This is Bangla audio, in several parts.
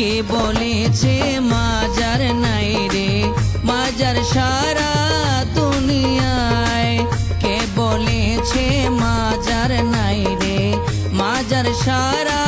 কে বলেছে, মাজার নাই রে। মাজার সারা দুনিয়ায় কে বলেছে, মাজার নাই রে। মাজার সারা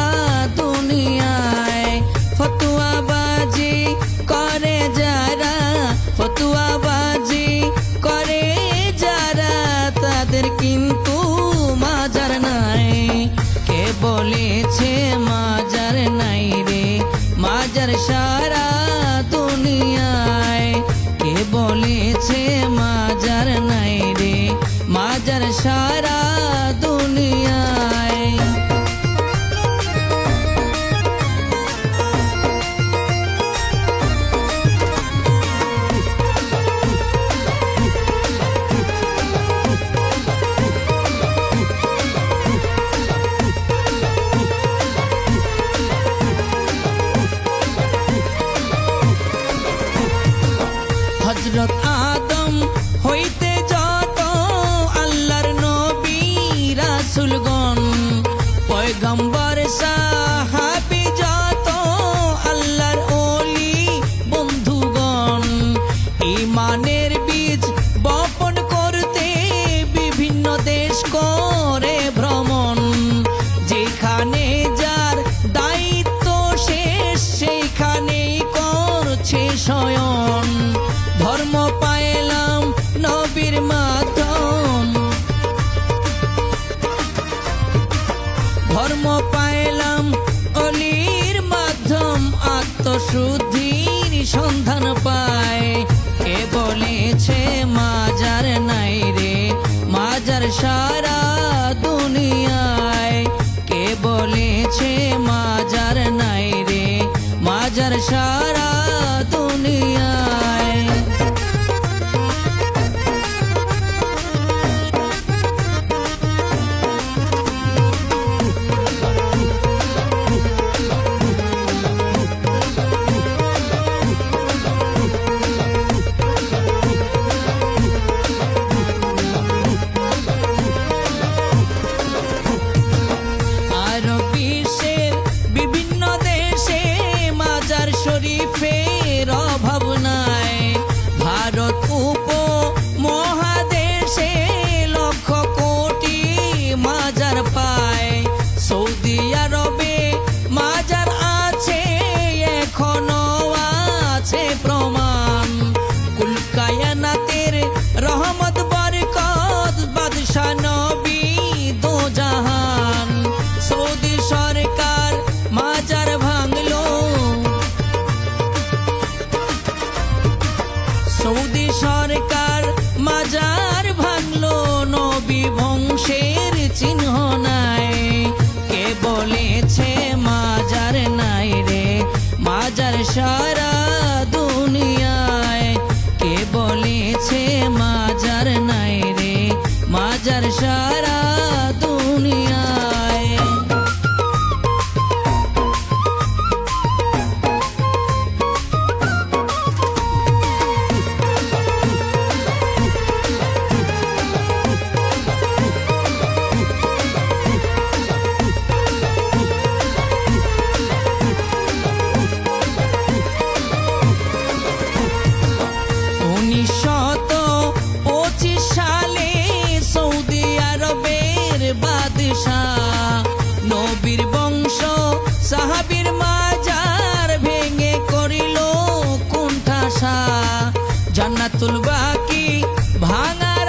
মাজার সারা দুনিয়ায়। হজরত আদম হইতে পয়গম্বর সাহাবি যত আল্লাহর বন্ধুগণ ইমানের বীজ বপন করতে বিভিন্ন দেশ করে ভ্রমণ। যেখানে যার দায়িত্ব শেষ, সেইখানেই করছে শয়ন। ধর্ম সারা দুনিয়ায় কে বলেছে মাজার নাই রে? মাজার সারা সৌদি সরকার, মাজার ভাঙলো নবী বংশের চিহ্ন নাই। কে বলেছে মাজার নাই রে? মাজার সারা ভেঙে করিল বাকি ভাঙার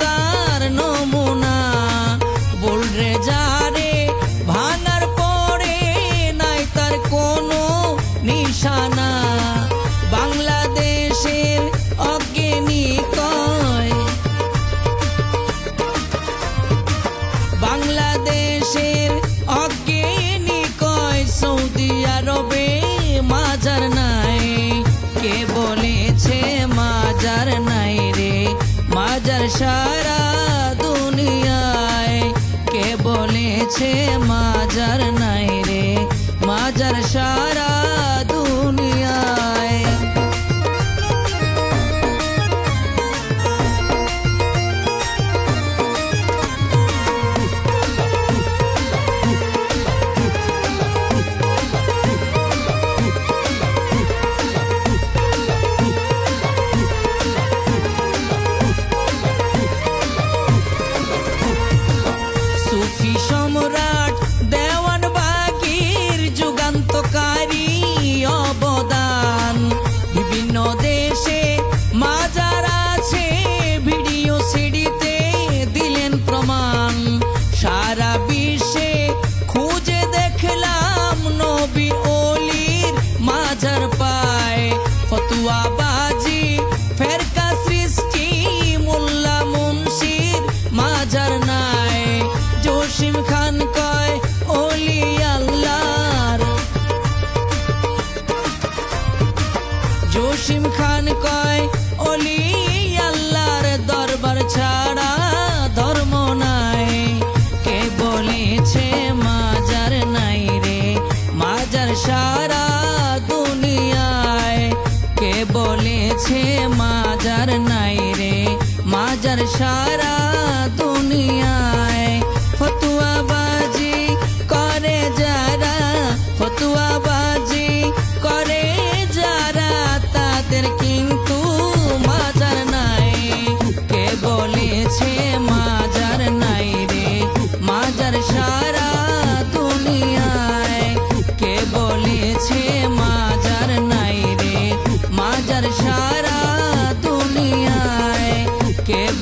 তার নমুনা? ভাঙার পরে নাই তার কোনো নিশানা। বাংলাদেশের অজ্ঞানী কয়। বাংলাদেশের আরবে মাজার নাই। কে বলেছে মাজার নাই রে? মাজার সারা দুনিয়ায়। কে বলেছে মাজার নাই রে? মাজার সারা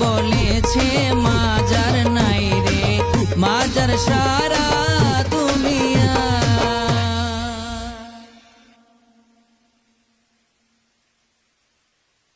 বলেছে মাজার নাই রে মাজার সারা